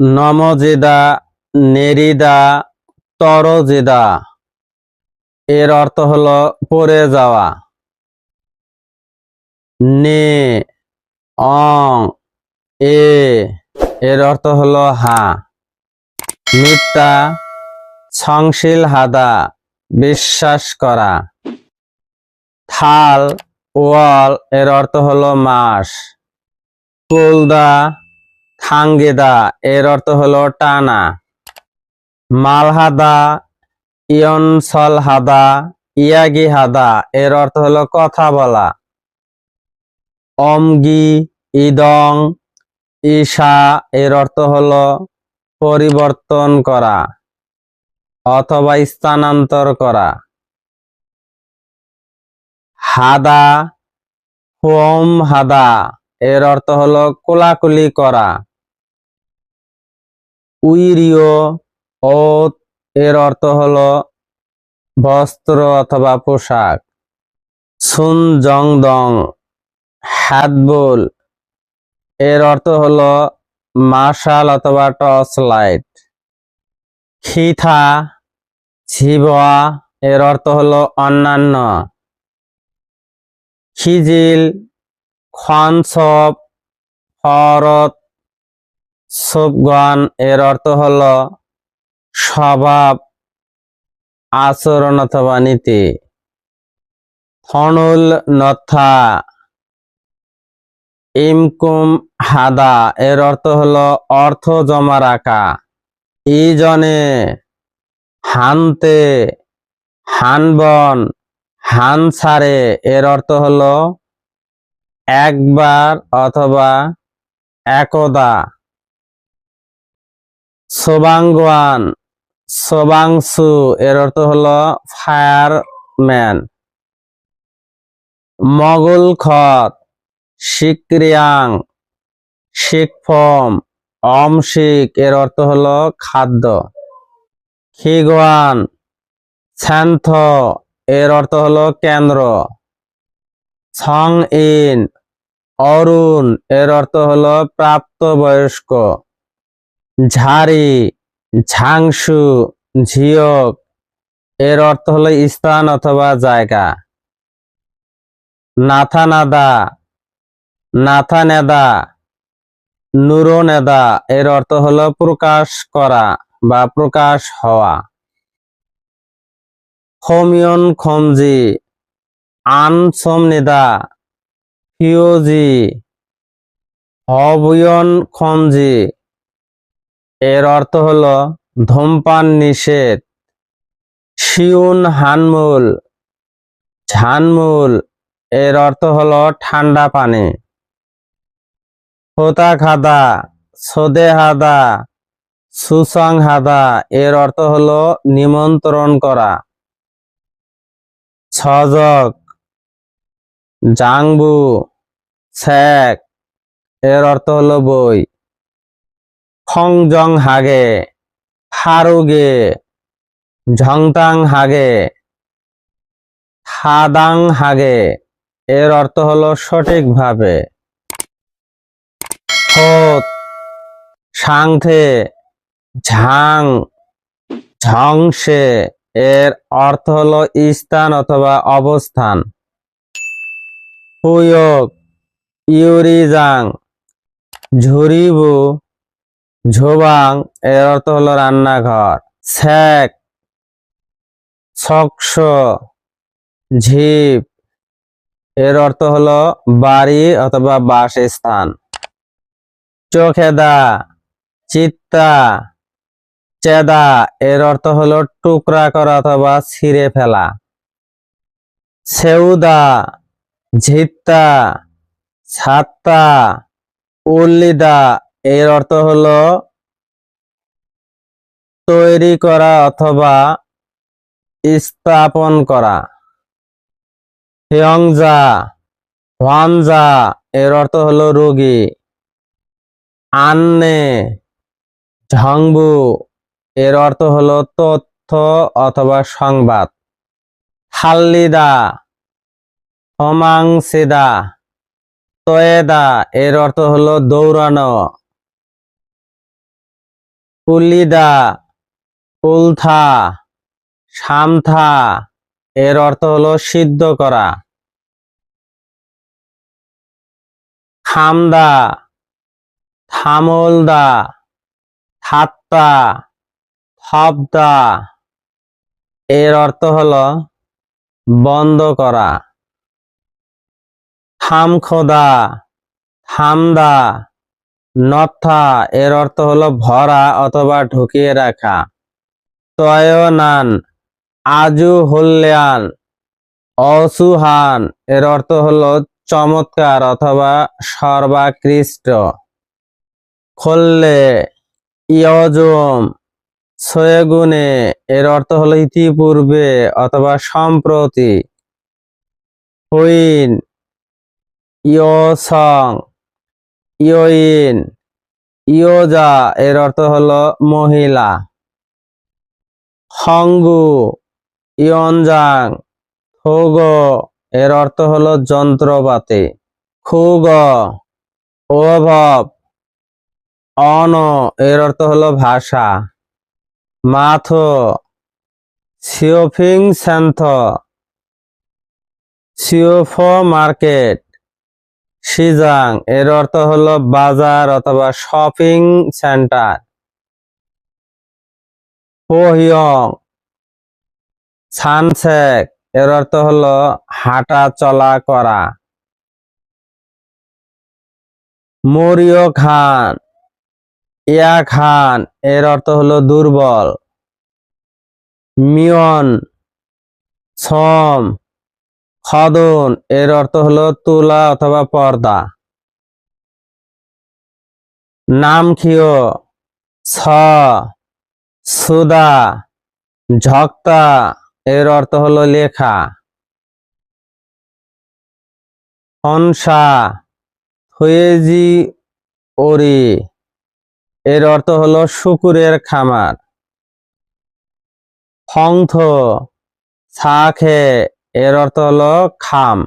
নমজেদা, নেরিদা, তরজেদা। এর অর্থ হলো পড়ে যাওয়া। নে, অং, এ। এর অর্থ হলো হা। মিথ্যা, সংশীল হাদা, বিশ্বাস করা। থাল, ওয়াল, এর অর্থ হলো মাস। কুলদা থাঙ্গেদা, এর অর্থ হলো টানা। মালহাদা ইয়নসল হাদা ইয়াগি হাদা এর অর্থ হলো কথা বলা। অমগি, ইদং, ঈশা, এর অর্থ হলো পরিবর্তন করা অথবা স্থানান্তর করা। হাদা হোম হাদা, এর অর্থ হলো কোলাকুলি করা। উইরিও ও এর অর্থ হল বস্ত্র অথবা পোশাক। সুন জং দং হ্যাদবুল এর অর্থ হল মার্শাল অথবা টর্চ লাইট। খিথা ঝিবা এর অর্থ হল অন্যান্য। খিজিল খনসব ফরত সবগান এর অর্থ হলো স্বভাব, আচরণ অথবা নীতি। থনুল নথা, ইমকুম হাদা, এর অর্থ হলো অর্থ জমা রাখা ইজনে, হানতে, হানবন হানসারে এর অর্থ হলো একবার অথবা একদা। সোবাঙ্গান সোবাংসু, এর অর্থ হলো ফায়ারম্যান। মগুল খত শিক্রিয়াং শিকফম অমশিক, এর অর্থ হলো খাদ্য। খিগওয়ান স্যান্থ, এর অর্থ হলো কেন্দ্র। ছং ইন অরুণ, এর অর্থ হলো প্রাপ্তবয়স্ক। ঝাড়ি, ঝাংসু, ঝিয়ক, এর অর্থ হলো স্থান অথবা জায়গা। নাথানাদা, নাথানেদা, নুরোনেদা, এর অর্থ হলো প্রকাশ করা বা প্রকাশ হওয়া। খমিয়ন খমজি, আনসমনিদা ফিওজি হবয়ন খমজি এর অর্থ হলো ধূমপান নিষেধ, শিউন হানমুল, ঝানমুল। এর অর্থ হলো ঠান্ডা পানি। হোতা খাদা সোদে হাদা সুসং হাদা এর অর্থ হলো নিমন্ত্রণ করা। ছজক জাংবু, স্যাক। এর অর্থ হলো বই। খংজং হাগে ফারুগে ঝংতাং হাগে, হাদাং হাগে, এর অর্থ হলো সঠিকভাবে হোত, সাংথে, ঝাং, ঝংসে, এর অর্থ হলো স্থান অথবা অবস্থান। হুয়ক ইউরিজাং, ঝুরিবু ঝোবাং, এর অর্থ হলো রান্নাঘর। ছ্যাক ছক্স ঝিপ, এর অর্থ হলো বাড়ি অথবা বাসস্থান। চোখেদা, চিত্তা, চেদা, এর অর্থ হলো টুকরা করা অথবা ছিঁড়ে ফেলা। সেউদা, ঝিত্তা, ছাত্তা, উল্লিদা, এর অর্থ হলো তৈরি করা অথবা স্থাপন করা। হিয়ংজা, হোয়ানজা, এর অর্থ হলো রোগী। আন্নে, ঝংবু, এর অর্থ হলো তথ্য অথবা সংবাদ। হাল্লিদা, হোমাংসিদা। তয়েদা, এর অর্থ হলো দৌড়ানো। কুলিদা কুলথা সামথা, এর অর্থ হলো সিদ্ধ করা। খামদা থামলদা, থাত্তা, থবদা, এর অর্থ হলো বন্ধ করা। থামখোদা, থামদা, নথা, এর অর্থ হলো ভরা অথবা ঢুকিয়ে রাখা। তয়নান আজু হল্যান, অসুহান। এর অর্থ হলো চমৎকার অথবা সর্বাকৃষ্ট। খোল্লে, ইয়জম, সয়েগুনে। এর অর্থ হলো ইতিপূর্বে অথবা সম্প্রতি। হুইন, ইয়সং, ইয়ইন, ইয়োজা। এর অর্থ হলো মহিলা। হংগু ইয়নজাং, থোগ, এর অর্থ হলো যন্ত্রপাতি। খুগ অভাব অন, এর অর্থ হলো ভাষা। মাথ, সিওফিং স্যান্থ সিওফ মার্কেট সিজাং এর অর্থ হলো বাজার অথবা শপিং সেন্টার। পোহিয়ং। সানসেক, এর অর্থ হলো হাঁটা চলা করা। মরিয় খান, ইয়া খান, এর অর্থ হলো দুর্বল। মিয়ন সম খদন, এর অর্থ হলো তুলা অথবা পর্দা। নামখিও ছ সুদা, ঝক্তা, এর অর্থ হলো লেখা। হনসা, থুয়েজি, ওরি, এর অর্থ হলো শুকুরের খামার। ফংথ ছাখে, এর অর্থ হলো খাম।